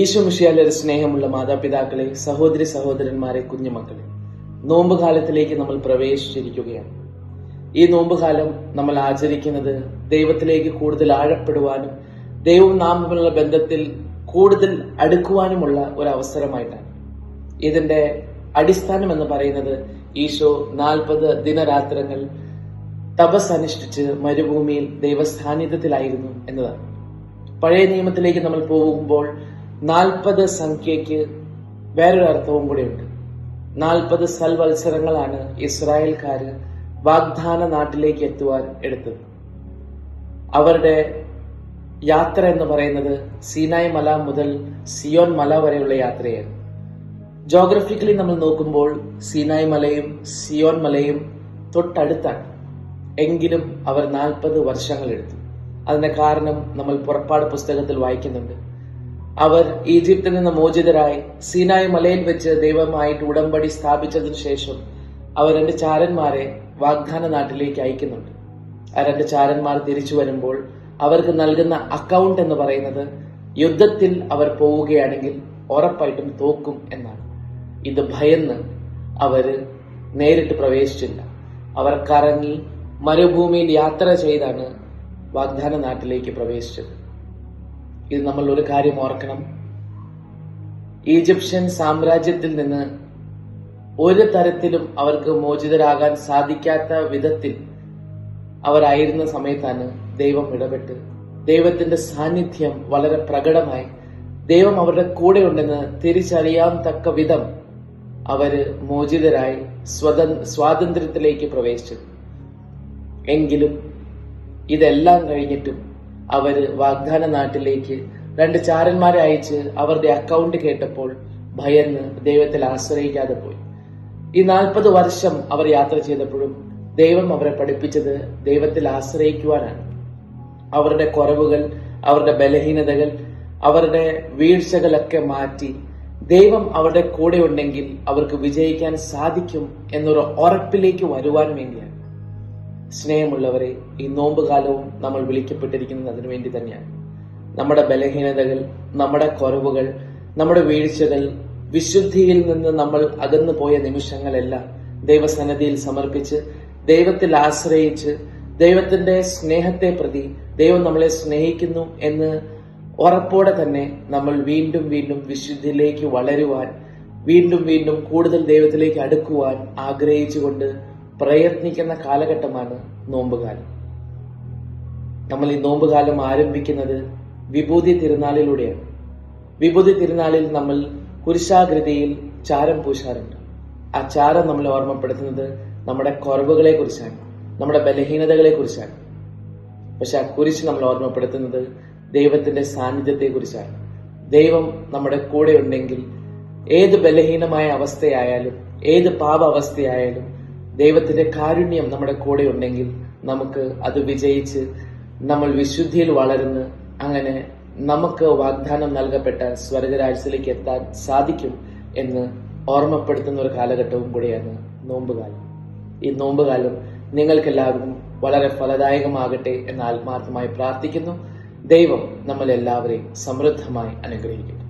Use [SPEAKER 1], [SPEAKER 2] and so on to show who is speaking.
[SPEAKER 1] ഈശോ മിഷിയാലൊരു സ്നേഹമുള്ള മാതാപിതാക്കളെ സഹോദരി സഹോദരന്മാരെ കുഞ്ഞുമക്കളെ നോമ്പുകാലത്തിലേക്ക് നമ്മൾ പ്രവേശിച്ചിരിക്കുകയാണ്. ഈ നോമ്പുകാലം നമ്മൾ ആചരിക്കുന്നത് ദൈവത്തിലേക്ക് കൂടുതൽ ആഴപ്പെടുവാനും ദൈവം നാം തമ്മിലുള്ള ബന്ധത്തിൽ കൂടുതൽ അടുക്കുവാനുമുള്ള ഒരു അവസരമായിട്ടാണ്. ഇതിന്റെ അടിസ്ഥാനം എന്ന് പറയുന്നത് ഈശോ നാൽപ്പത് ദിനരാത്രങ്ങൾ തപസ് അനുഷ്ഠിച്ച് മരുഭൂമിയിൽ ദൈവസാന്നിധ്യത്തിലായിരുന്നു എന്നതാണ്. പഴയ നിയമത്തിലേക്ക് നമ്മൾ പോകുമ്പോൾ നാൽപ്പത് സംഖ്യയ്ക്ക് വേറൊരു അർത്ഥവും കൂടെയുണ്ട്. നാൽപ്പത് സൽവത്സരങ്ങളാണ് ഇസ്രായേൽക്കാര് വാഗ്ദാന നാട്ടിലേക്ക് എത്തുവാൻ എടുത്തത്. അവരുടെ യാത്ര എന്ന് പറയുന്നത് സീനായ് മല മുതൽ സിയോൻ മല വരെയുള്ള യാത്രയായിരുന്നു ജോഗ്രഫിക്കലി നമ്മൾ നോക്കുമ്പോൾ സീനായ് മലയും സിയോൻ മലയും തൊട്ടടുത്താണ്. എങ്കിലും അവർ നാൽപ്പത് വർഷങ്ങൾ എടുത്തു. അതിന്റെ കാരണം നമ്മൾ പുറപ്പാട് പുസ്തകത്തിൽ വായിക്കുന്നുണ്ട്. അവർ ഈജിപ്തിൽ നിന്ന് മോചിതരായി സീനായ് മലയിൽ വെച്ച് ദൈവമായിട്ട് ഉടമ്പടി സ്ഥാപിച്ചതിനു ശേഷം അവർ രണ്ട് ചാരന്മാരെ വാഗ്ദാന നാട്ടിലേക്ക് അയക്കുന്നുണ്ട്. ആ രണ്ട് ചാരന്മാർ തിരിച്ചു വരുമ്പോൾ അവർക്ക് നൽകുന്ന അക്കൗണ്ട് എന്ന് പറയുന്നത് യുദ്ധത്തിൽ അവർ പോവുകയാണെങ്കിൽ ഉറപ്പായിട്ടും തോക്കും എന്നാണ്. ഇത് ഭയന്ന് അവർ നേരിട്ട് പ്രവേശിച്ചില്ല. അവർ കറങ്ങി മരുഭൂമിയിൽ യാത്ര ചെയ്താണ് വാഗ്ദാന നാട്ടിലേക്ക് പ്രവേശിച്ചത്. ഇത് നമ്മൾ ഒരു കാര്യം ഓർക്കണം. ഈജിപ്ഷ്യൻ സാമ്രാജ്യത്തിൽ നിന്ന് ഒരു തരത്തിലും അവർക്ക് മോചിതരാകാൻ സാധിക്കാത്ത വിധത്തിൽ അവരായിരുന്ന സമയത്താണ് ദൈവം ഇടപെട്ട്. ദൈവത്തിന്റെ സാന്നിധ്യം വളരെ പ്രകടമായി. ദൈവം അവരുടെ കൂടെ ഉണ്ടെന്ന് തിരിച്ചറിയാൻ തക്ക വിധം അവർ മോചിതരായി സ്വത സ്വാതന്ത്ര്യത്തിലേക്ക് പ്രവേശിച്ചു. എങ്കിലും ഇതെല്ലാം കഴിഞ്ഞിട്ടും അവർ വാഗ്ദാന നാട്ടിലേക്ക് രണ്ട് ചാരന്മാരെ അയച്ച് അവരുടെ അക്കൗണ്ട് കേട്ടപ്പോൾ ഭയന്ന് ദൈവത്തിൽ ആശ്രയിക്കാതെ പോയി. ഈ നാൽപ്പത് വർഷം അവർ യാത്ര ചെയ്തപ്പോഴും ദൈവം അവരെ പഠിപ്പിച്ചത് ദൈവത്തിൽ ആശ്രയിക്കുവാനാണ്. അവരുടെ കുറവുകൾ അവരുടെ ബലഹീനതകൾ അവരുടെ വീഴ്ചകളൊക്കെ മാറ്റി ദൈവം അവരുടെ കൂടെ ഉണ്ടെങ്കിൽ അവർക്ക് വിജയിക്കാൻ സാധിക്കും എന്നൊരു ഉറപ്പിലേക്ക് വരുവാൻ വേണ്ടിയാണ്. സ്നേഹമുള്ളവരെ ഈ നോമ്പുകാലവും നമ്മൾ വിളിക്കപ്പെട്ടിരിക്കുന്നത് അതിനു വേണ്ടി തന്നെയാണ്. നമ്മുടെ ബലഹീനതകൾ നമ്മുടെ കുറവുകൾ നമ്മുടെ വീഴ്ചകൾ വിശുദ്ധിയിൽ നിന്ന് നമ്മൾ അകന്നു പോയ നിമിഷങ്ങളെല്ലാം ദൈവസന്നദ്ധിയിൽ സമർപ്പിച്ച് ദൈവത്തിൽ ആശ്രയിച്ച് ദൈവത്തിന്റെ സ്നേഹത്തെ പ്രതി ദൈവം നമ്മളെ സ്നേഹിക്കുന്നു എന്ന് ഉറപ്പോടെ തന്നെ നമ്മൾ വീണ്ടും വീണ്ടും വിശുദ്ധിയിലേക്ക് വളരുവാൻ വീണ്ടും വീണ്ടും കൂടുതൽ ദൈവത്തിലേക്ക് അടുക്കുവാൻ ആഗ്രഹിച്ചുകൊണ്ട് പ്രയത്നിക്കുന്ന കാലഘട്ടമാണ് നോമ്പുകാലം. നമ്മൾ ഈ നോമ്പുകാലം ആരംഭിക്കുന്നത് വിഭൂതി തിരുനാളിലൂടെയാണ്. വിഭൂതി തിരുനാളിൽ നമ്മൾ കുരിശാകൃതിയിൽ ചാരം പൂശാറുണ്ട്. ആ ചാരം നമ്മൾ ഓർമ്മപ്പെടുത്തുന്നത് നമ്മുടെ കുറവുകളെ കുറിച്ചാണ് നമ്മുടെ ബലഹീനതകളെ കുറിച്ചാണ് പക്ഷെ ആ കുരിശ് നമ്മൾ ഓർമ്മപ്പെടുത്തുന്നത് ദൈവത്തിന്റെ സാന്നിധ്യത്തെ കുറിച്ചാണ് ദൈവം നമ്മുടെ കൂടെ ഉണ്ടെങ്കിൽ ഏത് ബലഹീനമായ അവസ്ഥയായാലും ഏത് പാപ അവസ്ഥയായാലും ദൈവത്തിന്റെ കാരുണ്യം നമ്മുടെ കൂടെ ഉണ്ടെങ്കിൽ നമുക്ക് അത് വിജയിച്ച് നമ്മൾ വിശുദ്ധിയിൽ വളർന്ന് അങ്ങനെ നമുക്ക് വാഗ്ദാനം നൽകപ്പെട്ട സ്വർഗരാജ്യത്തിലേക്ക് എത്താൻ സാധിക്കും എന്ന് ഓർമ്മപ്പെടുത്തുന്ന ഒരു കാലഘട്ടവും കൂടിയാണ് നോമ്പുകാലം. ഈ നോമ്പുകാലം നിങ്ങൾക്കെല്ലാവർക്കും വളരെ ഫലദായകമാകട്ടെ എന്ന് ആത്മാർത്ഥമായി പ്രാർത്ഥിക്കുന്നു. ദൈവം നമ്മളെല്ലാവരെയും സമൃദ്ധമായി അനുഗ്രഹിക്കട്ടെ.